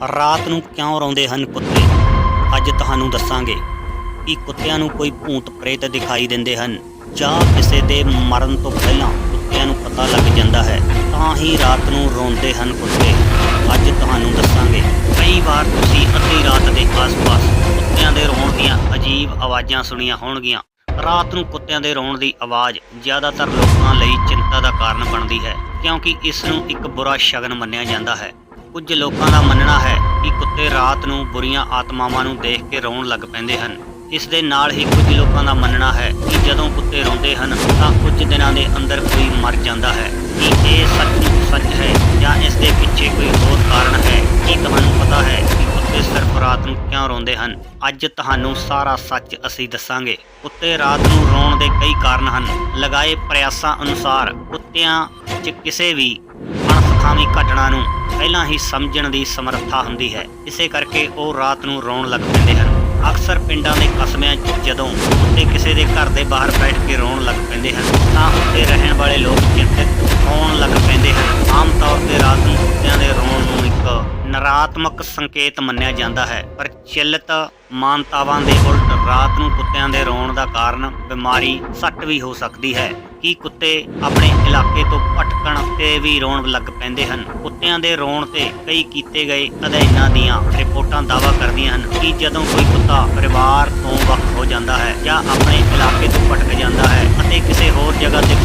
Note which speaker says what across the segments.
Speaker 1: ਰਾਤ ਨੂੰ ਕਿਉਂ ਰੋਂਦੇ ਹਨ ਕੁੱਤੇ ਅੱਜ ਤੁਹਾਨੂੰ ਦੱਸਾਂਗੇ ਕਿ ਕੁੱਤਿਆਂ ਨੂੰ ਕੋਈ ਭੂਤ ਪ੍ਰੇਤ ਦਿਖਾਈ ਦਿੰਦੇ ਹਨ। ਜਾਂ ਕਿਸੇ ਦੇ ਮਰਨ ਤੋਂ ਪਹਿਲਾਂ ਕੁੱਤਿਆਂ ਨੂੰ ਪਤਾ ਲੱਗ ਜਾਂਦਾ ਹੈ, ਤਾਂ ਹੀ ਰਾਤ ਨੂੰ ਰੋਂਦੇ ਹਨ ਕੁੱਤੇ। ਅੱਜ ਤੁਹਾਨੂੰ ਦੱਸਾਂਗੇ, ਕਈ ਵਾਰ ਤੁਸੀਂ ਅੱਧੀ ਰਾਤ ਦੇ ਆਸ-ਪਾਸ ਕੁੱਤਿਆਂ ਦੇ ਰੋਣ ਦੀਆਂ ਅਜੀਬ ਆਵਾਜ਼ਾਂ ਸੁਣੀਆਂ ਹੋਣਗੀਆਂ। ਰਾਤ ਨੂੰ ਕੁੱਤਿਆਂ ਦੇ ਰੋਣ ਦੀ ਆਵਾਜ਼ ਜ਼ਿਆਦਾਤਰ ਲੋਕਾਂ ਲਈ ਚਿੰਤਾ ਦਾ ਕਾਰਨ ਬਣਦੀ ਹੈ, ਕਿਉਂਕਿ ਇਸ ਨੂੰ ਇੱਕ ਬੁਰਾ ਸ਼ਗਨ ਮੰਨਿਆ ਜਾਂਦਾ ਹੈ। ਕੁਝ ਲੋਕਾਂ ਦਾ ਮੰਨਣਾ ਹੈ ਕਿ ਕੁੱਤੇ ਰਾਤ ਨੂੰ ਬੁਰੀਆਂ ਆਤਮਾਵਾਂ ਨੂੰ ਦੇਖ ਕੇ ਰੋਣ ਲੱਗ ਪੈਂਦੇ ਹਨ। ਇਸ ਦੇ ਨਾਲ ਹੀ ਕੁਝ ਲੋਕਾਂ ਦਾ ਮੰਨਣਾ ਹੈ ਕਿ ਜਦੋਂ ਕੁੱਤੇ ਰੋਂਦੇ ਹਨ, ਤਾਂ ਕੁਝ ਦਿਨਾਂ ਦੇ ਅੰਦਰ ਕੋਈ ਮਰ ਜਾਂਦਾ ਹੈ। ਕੀ ਇਹ ਸੱਚਮੁੱਚ ਸੱਚ ਹੈ ਜਾਂ ਇਸ ਦੇ ਪਿੱਛੇ ਕੋਈ ਹੋਰ ਕਾਰਨ ਹੈ? ਕੀ ਤੁਹਾਨੂੰ ਪਤਾ ਹੈ ਕਿ ਕੁੱਤੇ ਸਿਰਫ ਰਾਤ ਨੂੰ ਕਿਉਂ ਰੋਂਦੇ ਹਨ? ਅੱਜ ਤੁਹਾਨੂੰ ਸਾਰਾ ਸੱਚ ਅਸੀਂ ਦੱਸਾਂਗੇ। ਕੁੱਤੇ ਰਾਤ ਨੂੰ ਰੋਣ ਦੇ ਕਈ ਕਾਰਨ ਹਨ। ਲਗਾਏ ਪ੍ਰਯਾਸਾਂ ਅਨੁਸਾਰ ਕੁੱਤਿਆਂ 'ਚ ਕਿਸੇ ਵੀ ਅਣਸਖਾਵੀ ਘਟਨਾ ਨੂੰ ਪਹਿਲਾਂ ਹੀ ਸਮਝਣ ਦੀ ਸਮਰੱਥਾ ਹੁੰਦੀ ਹੈ। ਇਸੇ ਕਰਕੇ ਉਹ ਰਾਤ ਨੂੰ ਰੋਣ ਲੱਗ ਪੈਂਦੇ ਹਨ। ਅਕਸਰ ਪਿੰਡਾਂ ਦੇ ਕਸਬਿਆਂ 'ਚ ਜਦੋਂ ਕੁੱਤੇ ਕਿਸੇ ਦੇ ਘਰ ਦੇ ਬਾਹਰ ਬੈਠ ਕੇ ਰੋਣ ਲੱਗ ਪੈਂਦੇ ਹਨ, ਤਾਂ ਉੱਥੇ ਰਹਿਣ ਵਾਲੇ ਲੋਕ ਚਿੰਤਿਤ ਹੋਣ ਲੱਗ ਪੈਂਦੇ ਹਨ। ਆਮ ਤੌਰ ਨਰਾਤਮਕ ਸੰਕੇਤ ਮੰਨਿਆ ਜਾਂਦਾ ਹੈ, ਪਰ ਚਿੱਲਤ ਮਾਨਤਾਵਾਂ ਦੇ ਉਲਟ ਰਾਤ ਨੂੰ ਕੁੱਤਿਆਂ ਦੇ ਰੋਣ ਦਾ ਕਾਰਨ ਬਿਮਾਰੀ ਸੱਟ ਵੀ ਹੋ ਸਕਦੀ ਹੈ। ਕੀ ਕੁੱਤੇ ਆਪਣੇ ਇਲਾਕੇ ਤੋਂ ਭਟਕਣ ਤੇ ਵੀ ਰੋਣ ਲੱਗ ਪੈਂਦੇ ਹਨ? ਕੁੱਤਿਆਂ ਦੇ ਰੋਣ ਤੇ ਕਈ ਕੀਤੇ ਗਏ ਅਧਿਐਨਾਂ ਦੀਆਂ ਰਿਪੋਰਟਾਂ ਦਾਅਵਾ ਕਰਦੀਆਂ ਹਨ ਕਿ ਜਦੋਂ ਕੋਈ ਕੁੱਤਾ ਪਰਿਵਾਰ ਤੋਂ ਵੱਖ ਹੋ ਜਾਂਦਾ ਹੈ ਜਾਂ ਆਪਣੇ ਇਲਾਕੇ ਤੋਂ ਭਟਕ ਜਾਂਦਾ ਹੈ ਅਤੇ ਕਿਸੇ ਹੋਰ ਜਗ੍ਹਾ ਤੇ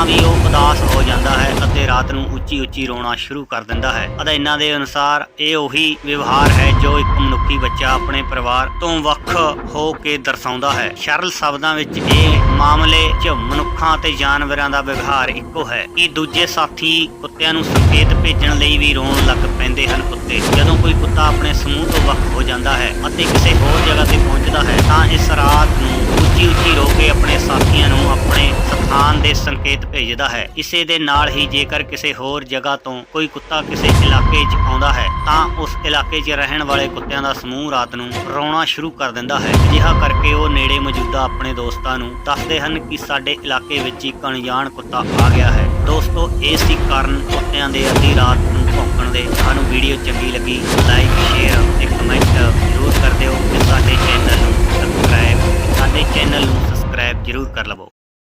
Speaker 1: ਤਾਂ ਵੀ ਉਹ ਉਦਾਸ ਹੋ ਜਾਂਦਾ ਹੈ ਅਤੇ ਰਾਤ ਨੂੰ ਉੱਚੀ ਉੱਚੀ ਰੋਣਾ ਸ਼ੁਰੂ ਕਰ ਦਿੰਦਾ ਹੈ। ਅਧਿਐਨਾਂ ਦੇ ਅਨੁਸਾਰ ਇਹ ਉਹੀ ਵਿਵਹਾਰ ਹੈ ਜੋ ਇੱਕ ਮਨੁੱਖੀ ਬੱਚਾ ਆਪਣੇ ਪਰਿਵਾਰ ਤੋਂ ਵੱਖ ਹੋ ਕੇ ਦਰਸਾਉਂਦਾ ਹੈ। ਸਰਲ ਸ਼ਬਦਾਂ ਵਿੱਚ ਇਹ ਮਾਮਲੇ 'ਚ ਮਨੁੱਖਾਂ ਅਤੇ ਜਾਨਵਰਾਂ ਦਾ ਵਿਵਹਾਰ ਇੱਕੋ ਹੈ ਕਿ ਦੂਜੇ ਸਾਥੀ ਕੁੱਤਿਆਂ ਨੂੰ ਸੰਕੇਤ ਭੇਜਣ ਲਈ ਵੀ ਰੋਣ ਲੱਗ ਪੈਂਦੇ ਹਨ ਕੁੱਤੇ। ਜਦੋਂ ਕੋਈ ਕੁੱਤਾ ਆਪਣੇ ਸਮੂਹ ਤੋਂ ਵੱਖ ਹੋ ਜਾਂਦਾ ਹੈ ਅਤੇ ਕਿਸੇ ਹੋਰ ਜਗ੍ਹਾ ਤੇ ਪਹੁੰਚਦਾ ਹੈ ਤਾਂ ਇਸ ਰਾਤ ਨੂੰ ਉੱਚੀ ਉੱਚੀ ਰੋ ਕੇ ਆਪਣੇ ਸਾਥੀਆਂ ਨੂੰ ਆਪਣੇ ਸਥਾਨ ਸੰਕੇਤ ਭੇਜਦਾ ਹੈ। ਇਸੇ ਦੇ ਨਾਲ ਹੀ ਜੇਕਰ ਕਿਸੇ ਹੋਰ ਜਗ੍ਹਾ ਤੋਂ ਕੋਈ ਕੁੱਤਾ ਕਿਸੇ ਇਲਾਕੇ 'ਚ ਆਉਂਦਾ ਹੈ, ਤਾਂ ਉਸ ਇਲਾਕੇ 'ਚ ਰਹਿਣ ਵਾਲੇ ਕੁੱਤਿਆਂ ਦਾ ਸਮੂਹ ਰਾਤ ਨੂੰ ਰੋਣਾ ਸ਼ੁਰੂ ਕਰ ਦਿੰਦਾ ਹੈ। ਅਜਿਹਾ ਕਰਕੇ ਉਹ ਨੇੜੇ ਮੌਜੂਦਾ ਆਪਣੇ ਦੋਸਤਾਂ ਨੂੰ ਦੱਸਦੇ ਹਨ ਕਿ ਸਾਡੇ ਇਲਾਕੇ ਵਿੱਚ ਇੱਕ ਅਣਜਾਣ ਕੁੱਤਾ ਆ ਗਿਆ ਹੈ। ਦੋਸਤੋ ਇਸ ਸੀ ਕਾਰਨ ਕੁੱਤਿਆਂ ਦੇ ਅੱਧੀ ਰਾਤ ਨੂੰ ਭੌਂਕਣ ਦੇ। ਸਾਨੂੰ ਵੀਡੀਓ ਚੰਗੀ ਲੱਗੀ ਲਾਈਕ ਸ਼ੇਅਰ ਤੇ ਕਮੈਂਟ ਜ਼ਰੂਰ ਕਰ ਦਿਓ ਤੇ ਸਾਡੇ ਚੈਨਲ ਨੂੰ ਸਬਸਕ੍ਰਾਈਬ ਸਾਡੇ ਚੈਨਲ ਨੂੰ ਸਬਸਕ੍ਰਾਈਬ ਜ਼ਰੂਰ ਕਰ ਲਵੋ।